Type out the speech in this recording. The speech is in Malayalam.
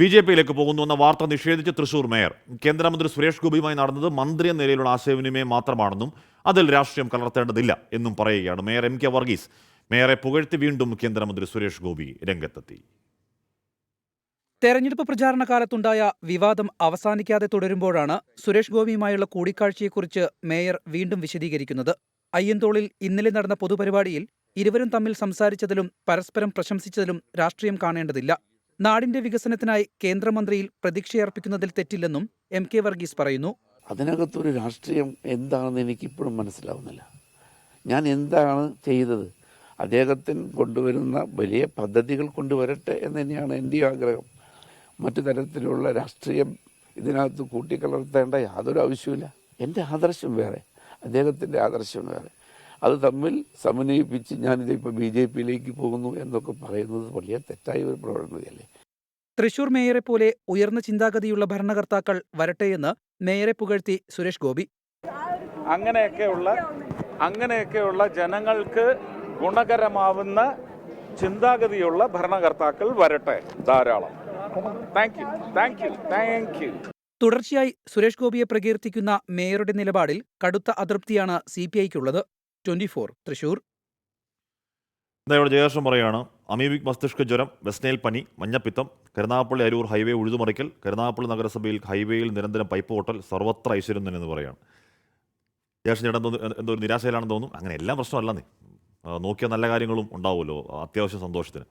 ബി ജെ പിയിലേക്ക് പോകുന്നു എന്ന വാർത്ത നിഷേധിച്ച് തൃശൂർ മേയർ. കേന്ദ്രമന്ത്രി സുരേഷ് ഗോപിയുമായി നടന്നത് മന്ത്രി എന്ന നിലയിലുള്ള ആശയവിനിമയം മാത്രമാണെന്നും അതിൽ രാഷ്ട്രീയം കലർത്തേണ്ടതില്ല എന്നും പറയുകയാണ് മേയർ എം കെ വർഗീസ്. മേയറെ പുകഴ്ത്തി വീണ്ടും കേന്ദ്രമന്ത്രി സുരേഷ് ഗോപി രംഗത്തെത്തി. തെരഞ്ഞെടുപ്പ് പ്രചാരണ കാലത്തുണ്ടായ വിവാദം അവസാനിക്കാതെ തുടരുമ്പോഴാണ് സുരേഷ് ഗോപിയുമായുള്ള കൂടിക്കാഴ്ചയെക്കുറിച്ച് മേയർ വീണ്ടും വിശദീകരിക്കുന്നത്. അയ്യന്തോളിൽ ഇന്നലെ നടന്ന പൊതുപരിപാടിയിൽ ഇരുവരും തമ്മിൽ സംസാരിച്ചതിലും പരസ്പരം പ്രശംസിച്ചതിലും രാഷ്ട്രീയം കാണേണ്ടതില്ല. നാടിന്റെ വികസനത്തിനായി കേന്ദ്രമന്ത്രിയിൽ പ്രതീക്ഷയർപ്പിക്കുന്നതിൽ തെറ്റില്ലെന്നും എം കെ വർഗീസ് പറയുന്നു. അതിനകത്തൊരു രാഷ്ട്രീയം എന്താണെന്ന് എനിക്കിപ്പോഴും മനസ്സിലാവുന്നില്ല. ഞാൻ എന്താണ് ചെയ്തത്? അദ്ദേഹത്തിന് കൊണ്ടുവരുന്ന വലിയ പദ്ധതികൾ കൊണ്ടുവരട്ടെ എന്ന് തന്നെയാണ് എന്റെ ആഗ്രഹം. മറ്റു തരത്തിലുള്ള രാഷ്ട്രീയം ഇതിനകത്ത് കൂട്ടിക്കലർത്തേണ്ട യാതൊരു ആവശ്യമില്ല എന്റെ ആദർശം വേറെ. അദ്ദേഹത്തിന്റെ ആദർശം വേറെ. അത് തമ്മിൽ സമന്വയിപ്പിച്ച് ഞാനിതിപ്പോൾ ബി ജെ പിയിലേക്ക് പോകുന്നു എന്നൊക്കെ പറയുന്നത് വലിയ തെറ്റായ ഒരു പ്രവണതയല്ലേ? തൃശൂർ മേയറെ പോലെ ഉയർന്ന ചിന്താഗതിയുള്ള ഭരണകർത്താക്കൾ വരട്ടെയെന്ന് മേയറെ പുകഴ്ത്തി സുരേഷ് ഗോപി. അങ്ങനെയൊക്കെയുള്ള അങ്ങനെയൊക്കെയുള്ള ജനങ്ങൾക്ക് ഗുണകരമാവുന്ന ചിന്താഗതിയുള്ള ഭരണകർത്താക്കൾ വരട്ടെ ധാരാളം. Thank you thank you thank you തുടർച്ചയായി സുരേഷ് ഗോപിയെ പ്രകീർത്തിക്കുന്ന മേയറുടെ നിലപാടിൽ കടുത്ത അതൃപ്തിയാണ് C P ഐക്കുള്ളത്. Twenty four. Thrissur. ഇവിടെ ജയകൃഷ്ണൻ പറയുകയാണ്? അമീബിക് മസ്തിഷ്ക ജ്വരം വെസ്നൈൽ പനി മഞ്ഞപ്പിത്തം കരുനാഗപ്പള്ളി അരൂർ ഹൈവേ ഉഴുതുമറിക്കൽ കരുനാഗപ്പള്ളി നഗരസഭയിൽ ഹൈവേയിൽ നിരന്തരം പൈപ്പ് പൊട്ടൽ സർവത്ര ഐശ്വര്യം തന്നെ എന്ന് പറയുകയാണ്. ജയകൃഷ്ണൻ ചേട്ടൻ എന്തോ ഒരു നിരാശയിലാണെന്ന് തോന്നും അങ്ങനെ എല്ലാം പ്രശ്നമല്ലെന്നേ നോക്കിയ നല്ല കാര്യങ്ങളും ഉണ്ടാവുമല്ലോ അത്യാവശ്യം സന്തോഷത്തിന്.